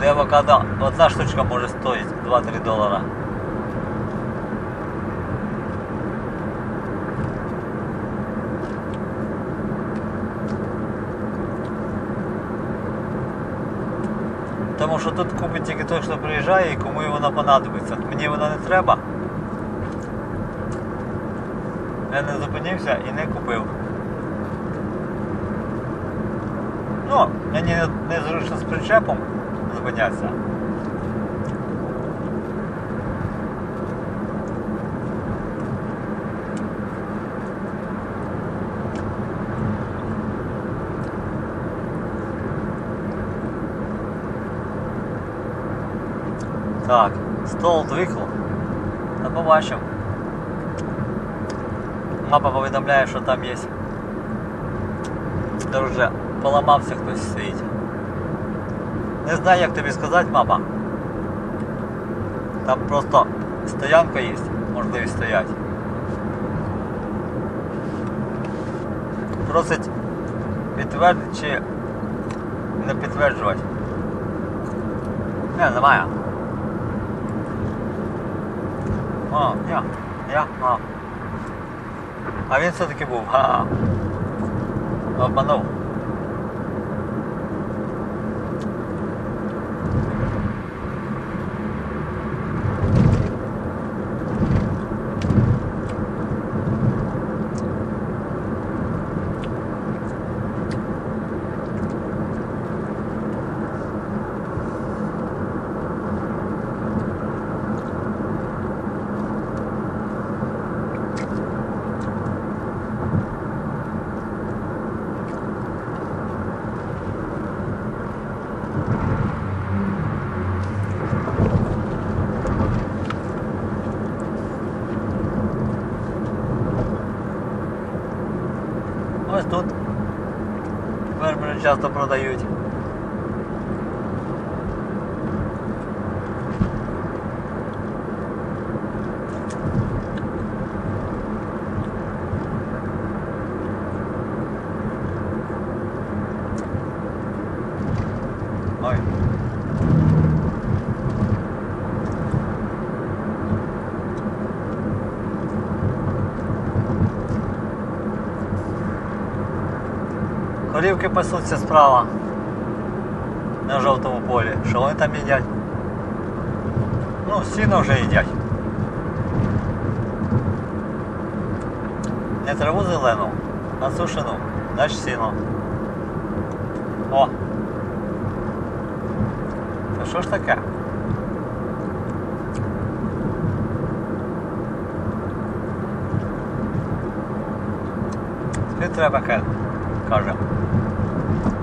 де одна штучка може стоїти 2-3 долара. Тому що тут купить тільки той, хто приїжджає і кому вона понадобиться. Мені вона не треба. Я не зупинився і не купив. Ну, мені не- незручно з причепом зупинятися. Так, стол двикло. Та побачив. Мапа повідомляє, що там є. Та вже поламався хтось стоїть. Не знаю, як тобі сказати, мапа. Там просто стоянка є, можливість стояти. Просить підтвердити чи не підтверджувати. Не, немає. А, я, я, а. А він все-таки був. Ха-ха. Обманув. Ось тут фермери часто продають. Корівки пасуться справа. На жовтому полі. Що вони там їдять? Ну, сіно вже їдять. Не траву зелену, а сушену, значить сіно. О! Це що ж таке? Тобі треба ке- каже.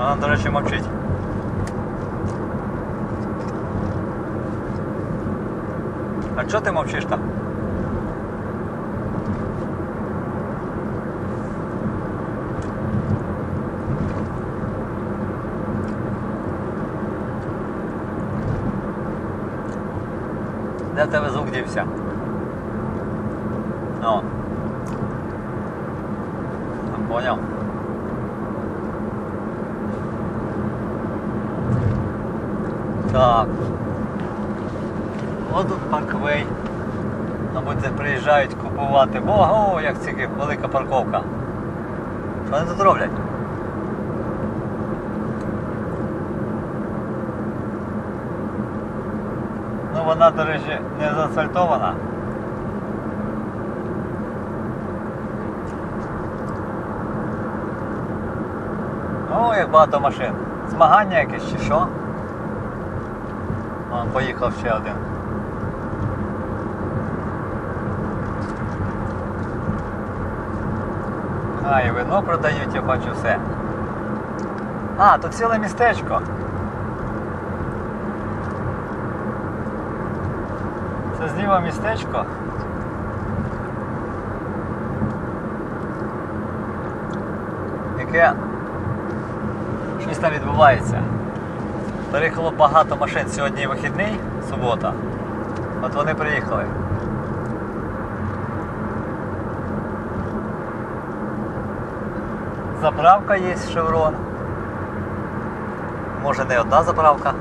Вона, до речі, мовчить. А чого ти мовчиш там? Де в тебе звук дівся? О. Поняв. Так. От тут парквей. Мабуть, приїжджають купувати. Бо, о, як тільки велика парковка. Що вони тут роблять? Ну вона, до речі, не заасфальтована. О, як багато машин. Змагання якесь чи що? Вон поїхав ще один. А, і вино продають, я бачу все. А, тут ціле містечко. Це зліва містечко. Яке щось там відбувається. Приїхало багато машин сьогодні вихідний, субота. От вони приїхали. Заправка є Шеврон. Може не одна заправка.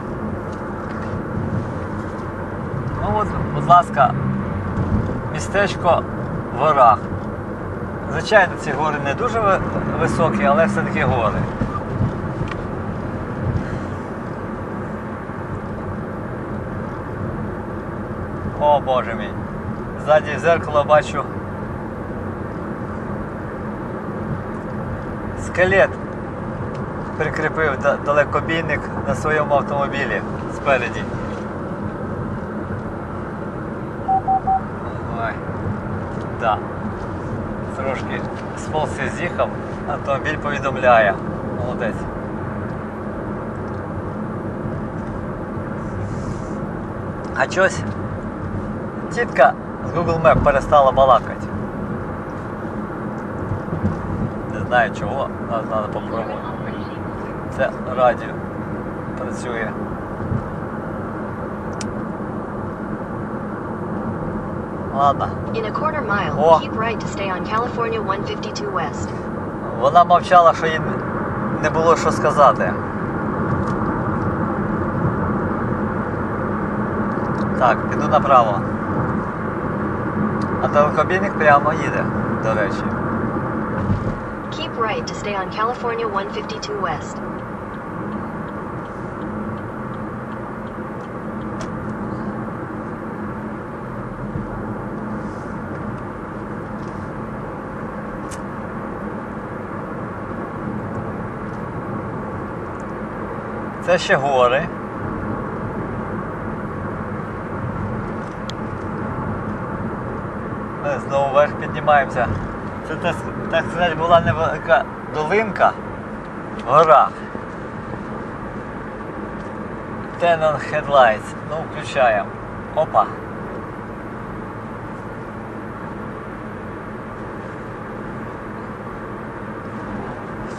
Ну от, будь ласка, містечко в. Звичайно, ці гори не дуже високі, але все-таки гори. О боже мій. Ззаді зеркало бачу. Скелет прикріпив далекобійник на своєму автомобілі спереді. Ой. Да. Трошки з полси з'їхав, автомобіль повідомляє. Молодець. А чось тітка з Google Map перестала балакати. Не знаю чого, але треба попробувати. Це радіо працює. Ладно. In a quarter mile, О. keep right to stay on California 152 West. Вона мовчала, що їй не було що сказати. Так, піду направо. А далекобійник прямо їде, до речі. Keep right to stay on California 152 West. Це ще гори. Піднімаємося. Це так, так сказати була невелика долинка в горах. Ten on headlights. Ну, включаємо. Опа.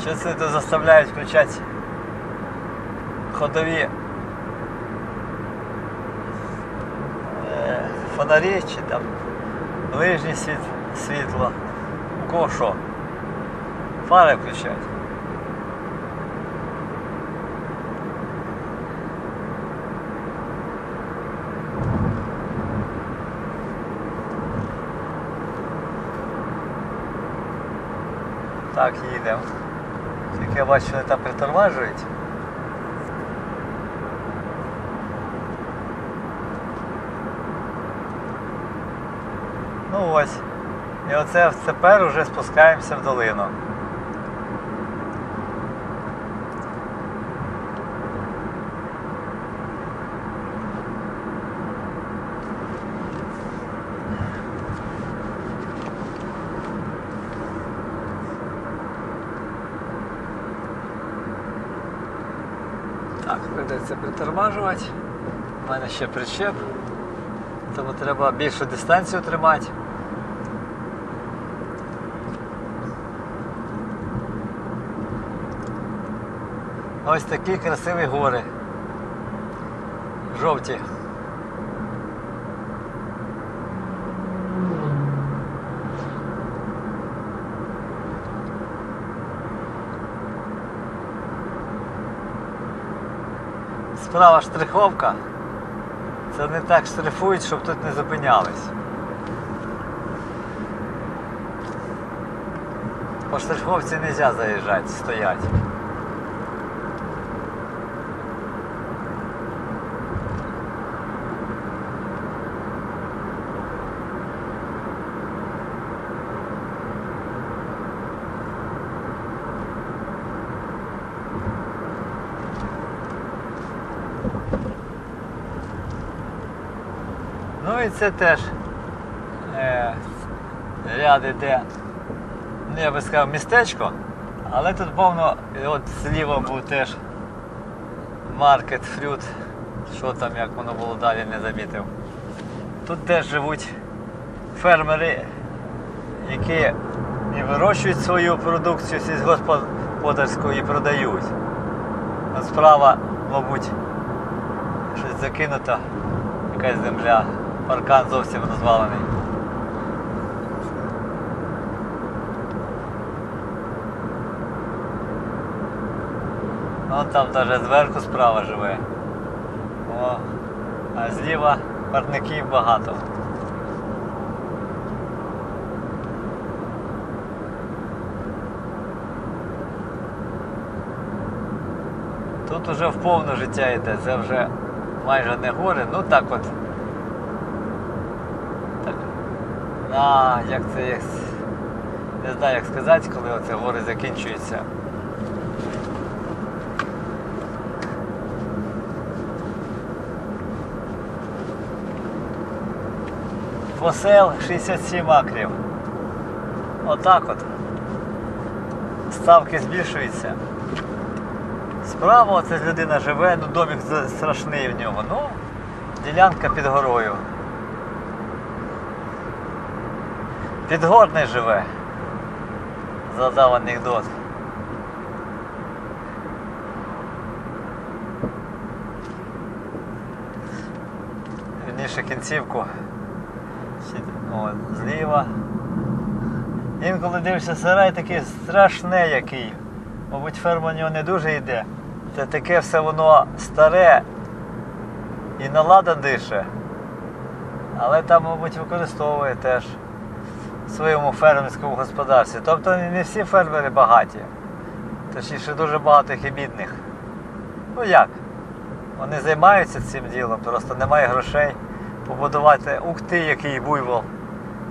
Що це тут заставляють включати ходові е, фонарі чи там ближнє світ, світло. У кого що? Фари включать. Так, їдемо. Тільки я бачу, вони там притормажують. Ну ось. І оце тепер вже спускаємося в долину. Так, прийдеться притормажувати. У мене ще причеп, тому треба більшу дистанцію тримати. Ось такі красиві гори. Жовті. Справа штриховка. Це не так штрихують, щоб тут не зупинялись. По штриховці не можна заїжджати, стоять. І це теж е, ряд іде, ну я би сказав, містечко, але тут повно, от зліва був теж маркет, фрют, що там, як воно було далі, не замітив. Тут теж живуть фермери, які і вирощують свою продукцію сільськогосподарську і продають. Справа, мабуть, щось закинуто, якась земля, паркан зовсім розвалений. Вон там навіть зверху справа живе. О, а зліва парників багато. Тут уже в повне життя йде, це вже майже не гори, ну так от. Так. А, як це як. Не знаю, як сказати, коли оце гори закінчуються. Посел 67 акрів. Отак от. Ставки збільшуються. Справа оце людина живе, ну домик страшний в нього. Ну, ділянка під горою. Підгорний живе. Задав анекдот. Вірніше кінцівку. Ще- О, зліва. Інколи дивишся сарай такий страшний який. Мабуть, ферма в нього не дуже йде. Це таке все воно старе і налада дише. Але там, мабуть, використовує теж своєму фермерському господарстві. Тобто не всі фермери багаті. Точніше дуже багато їх і бідних. Ну як? Вони займаються цим ділом, просто немає грошей побудувати. Ух ти, який буйвол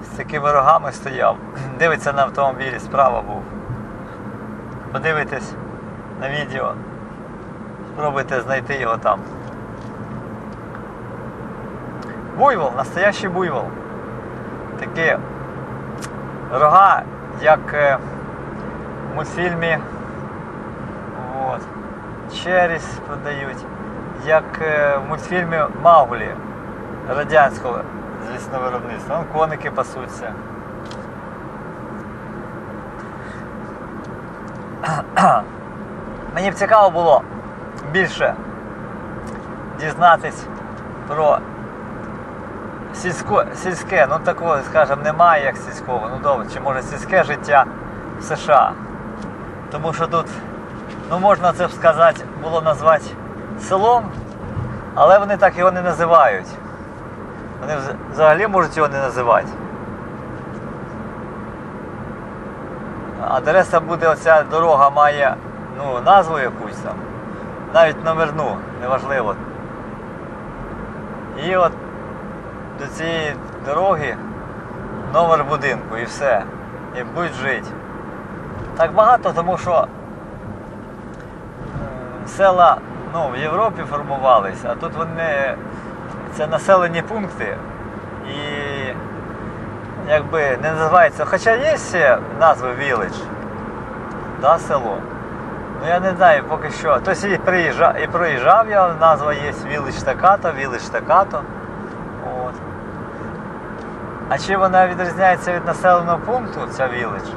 з такими рогами стояв. Дивиться на автомобілі, справа був. Подивитесь на відео. Спробуйте знайти його там. Буйвол, настоящий буйвол. Такі рога, як е, в мультфільмі. От. Черіс продають. Як е, в мультфільмі Мауглі радянського, звісно, виробництва. Вон коники пасуться. Мені б цікаво було більше дізнатись про сільсько, сільське, ну такого, скажімо, немає як сільського, ну добре, чи може сільське життя в США. Тому що тут, ну можна це б сказати, було назвати селом, але вони так його не називають. Вони взагалі можуть його не називати. Адреса буде, оця дорога має ну, назву якусь там, навіть номерну, неважливо. І от до цієї дороги номер будинку і все. І будуть жити. Так багато, тому що села ну, в Європі формувалися, а тут вони це населені пункти. І якби не називається, хоча є ще назви Village, да, село. Ну я не знаю поки що. Тобто і приїжджав, і проїжджав я, назва є Village така-то, Village така-то. А чи вона відрізняється від населеного пункту, ця Village?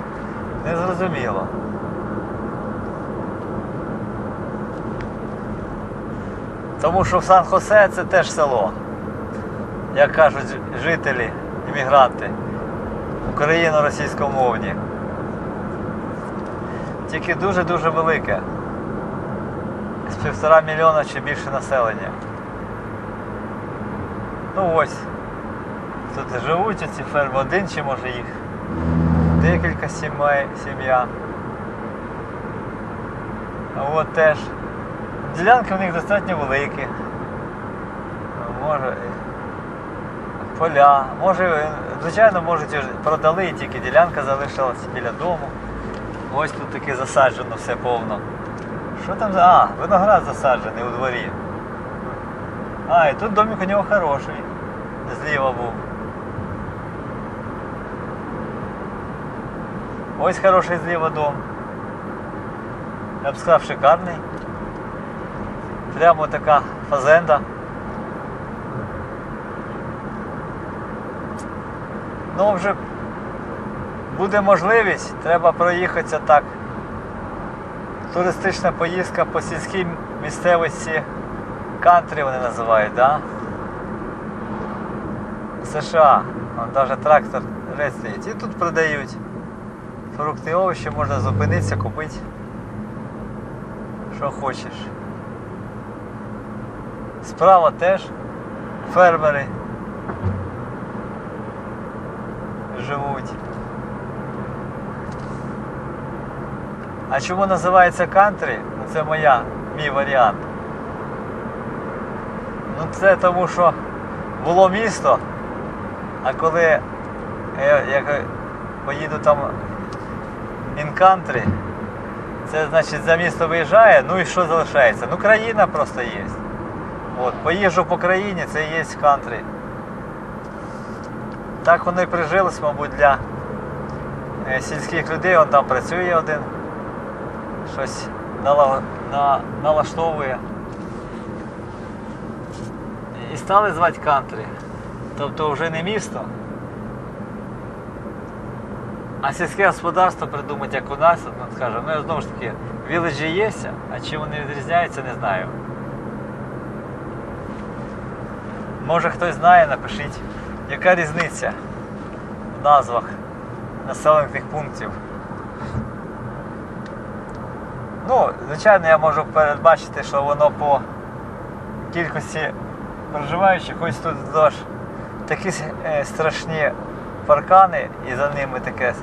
Не зрозуміло. Тому що в Сан-Хосе це теж село. Як кажуть жителі, іммігранти, україно-російськомовні. Тільки дуже-дуже велике. З півтора мільйона чи більше населення. Ну ось. Тут живуть ці ферми, один чи може їх. Декілька сімей, сім'я. А от теж. Ділянки в них достатньо великі. Може. Поля. Може, звичайно, можуть продали, тільки ділянка залишилась біля дому. Ось тут таки засаджено все повно. Що там за. А, виноград засаджений у дворі. А, і тут домик у нього хороший. Зліва був. Ось хороший зліва дом. Я б сказав, шикарний. Прямо така фазенда. Ну вже буде можливість, треба проїхатися так. Туристична поїздка по сільській місцевості кантрі вони називають, да? США. Вон навіть трактор рез. І тут продають фрукти овочі можна зупинитися, купити що хочеш. Справа теж фермери живуть. А чому називається кантри? Ну, це моя, мій варіант. Ну це тому що було місто, а коли я, я поїду там in country, це значить за місто виїжджає, ну і що залишається? Ну країна просто є. От, поїжджу по країні, це і є кантрі. Так воно і прижилось, мабуть, для е, сільських людей, он там працює один, щось нала- на, налаштовує. І стали звати кантрі. Тобто вже не місто. А сільське господарство придумати, як у нас, от, ну, скажімо, ну знову ж таки, віледжі є, а чим вони відрізняються, не знаю. Може хтось знає, напишіть, яка різниця в назвах населених пунктів. Ну, звичайно, я можу передбачити, що воно по кількості проживаючих, ось тут дощ, такі е, страшні паркани і за ними таке.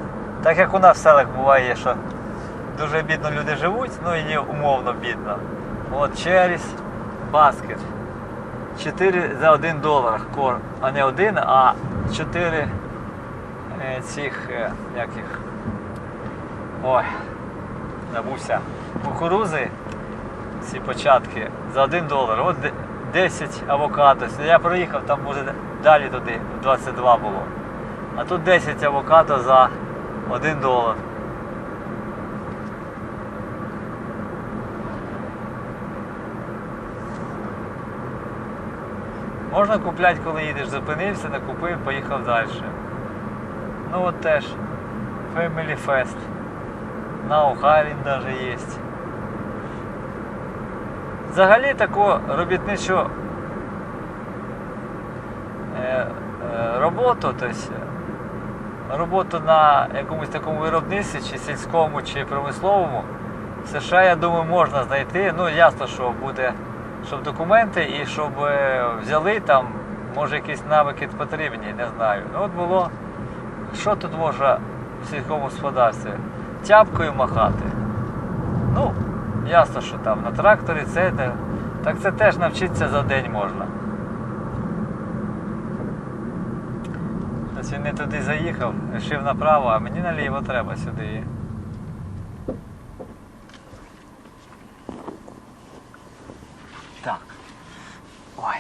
Так як у нас в селах буває, що дуже бідно люди живуть, ну і умовно бідно. От Черіс, баскет. 4 за 1 долар кор, а не один, а 4 е, цих, е, як. Ой, забувся. Кукурузи, ці початки за 1 долар. От 10 авокадо. Я проїхав, там може далі туди, 22 було. А тут 10 авокадо за 1 долар. Можна купляти, коли їдеш, зупинився, накупив, поїхав далі. Ну от теж Family Fest. На Охарін навіть є. Взагалі таку робітничу е, е, роботу, тобто роботу на якомусь такому виробництві, чи сільському, чи промисловому, в США, я думаю, можна знайти. Ну, ясно, що буде, щоб документи і щоб е, взяли там, може якісь навики потрібні, не знаю. Ну от було, що тут можна в сільському господарстві? Тяпкою махати. Ну, ясно, що там на тракторі це, так це теж навчитися за день можна. Ось він не туди заїхав, вирішив направо, а мені наліво треба сюди. Так. Ой.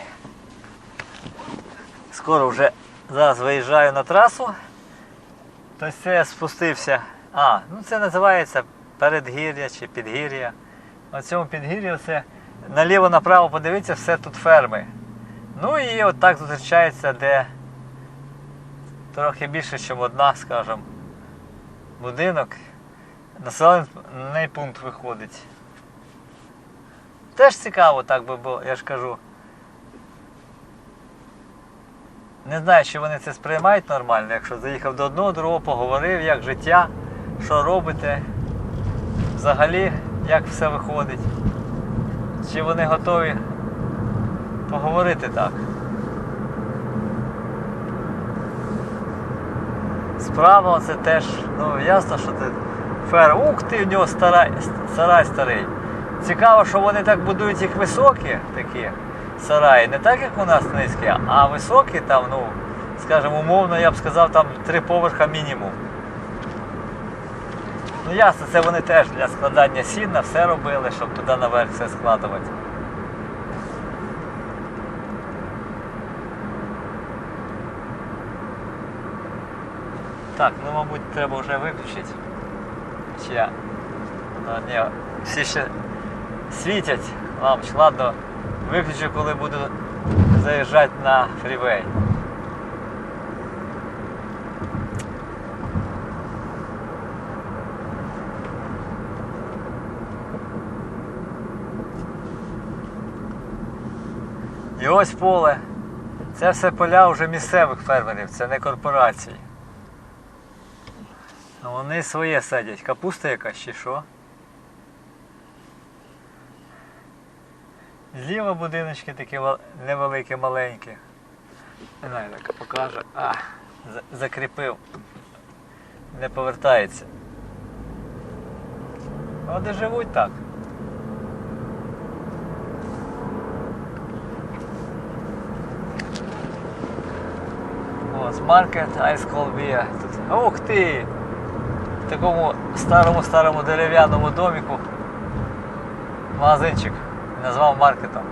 Скоро вже зараз виїжджаю на трасу. Тобто це я спустився. А, ну це називається передгір'я чи підгір'я. На цьому підгір'ї це наліво-направо подивіться, все тут ферми. Ну і от так зустрічається, де трохи більше, ніж одна, скажімо, будинок. Населений пункт виходить. Теж цікаво, так би було, я ж кажу. Не знаю, чи вони це сприймають нормально, якщо заїхав до одного, другого, поговорив, як життя, що робите, взагалі, як все виходить. Чи вони готові поговорити так. Справа це теж, ну ясно, що це фер. Ух ти, в нього старай, сарай старий. Цікаво, що вони так будують їх високі такі сараї, не так як у нас низькі, а високі там, ну, скажімо, умовно, я б сказав, там три поверха мінімум. Ну ясно, це вони теж для складання сінна все робили, щоб туди наверх все складувати. Так, ну мабуть треба вже виключити. Чи я. Ну, ні, всі ще світять лампочки. Ладно, виключу, коли буду заїжджати на фрівей. І ось поле. Це все поля вже місцевих фермерів, це не корпорації. А Вони своє садять. Капуста якась чи що? Зліва будиночки такі невеликі, маленькі. Не знаю, так покаже. А, закріпив. не повертається. Вони живуть так. Ось маркет Ice Beer. Тут. Ух ти! Такому старому-старому дерев'яному доміку магазинчик назвав маркетом.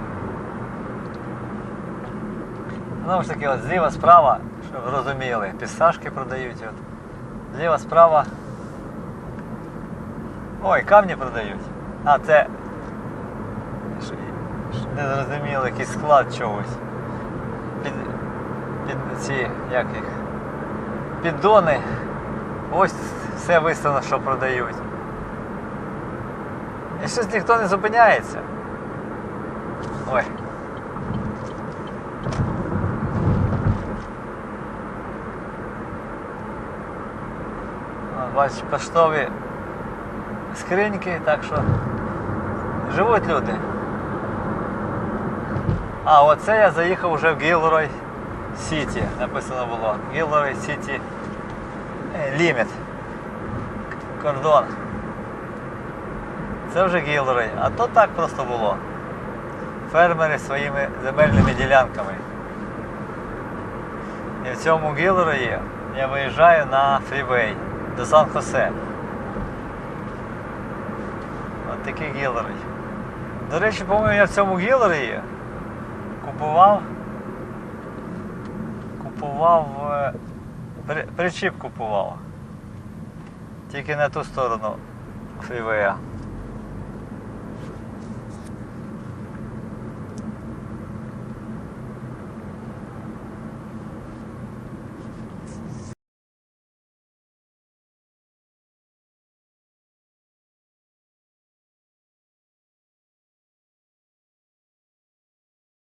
Знову ж таки, от зліва справа, щоб розуміли, пісташки продають. От. Зліва справа. Ой, камні продають. А, це. Не зрозуміло, якийсь склад чогось. Під, під ці, як їх? Піддони. Ось все виставлено, що продають. І щось ніхто не зупиняється. Ой. Бачиш, поштові скриньки, так що живуть люди. А, оце я заїхав вже в Гілрой Сіті. Написано було. Гілрой Сіті Ліміт. Кордон. Це вже Гілрой. А то так просто було. Фермери своїми земельними ділянками. І в цьому Гілрої я виїжджаю на фрівей до Сан-Хосе. От такий Гілрой. До речі, по-моєму, я в цьому Гілрої купував. Купував. е, причіп купував. Тільки на ту сторону фрівея.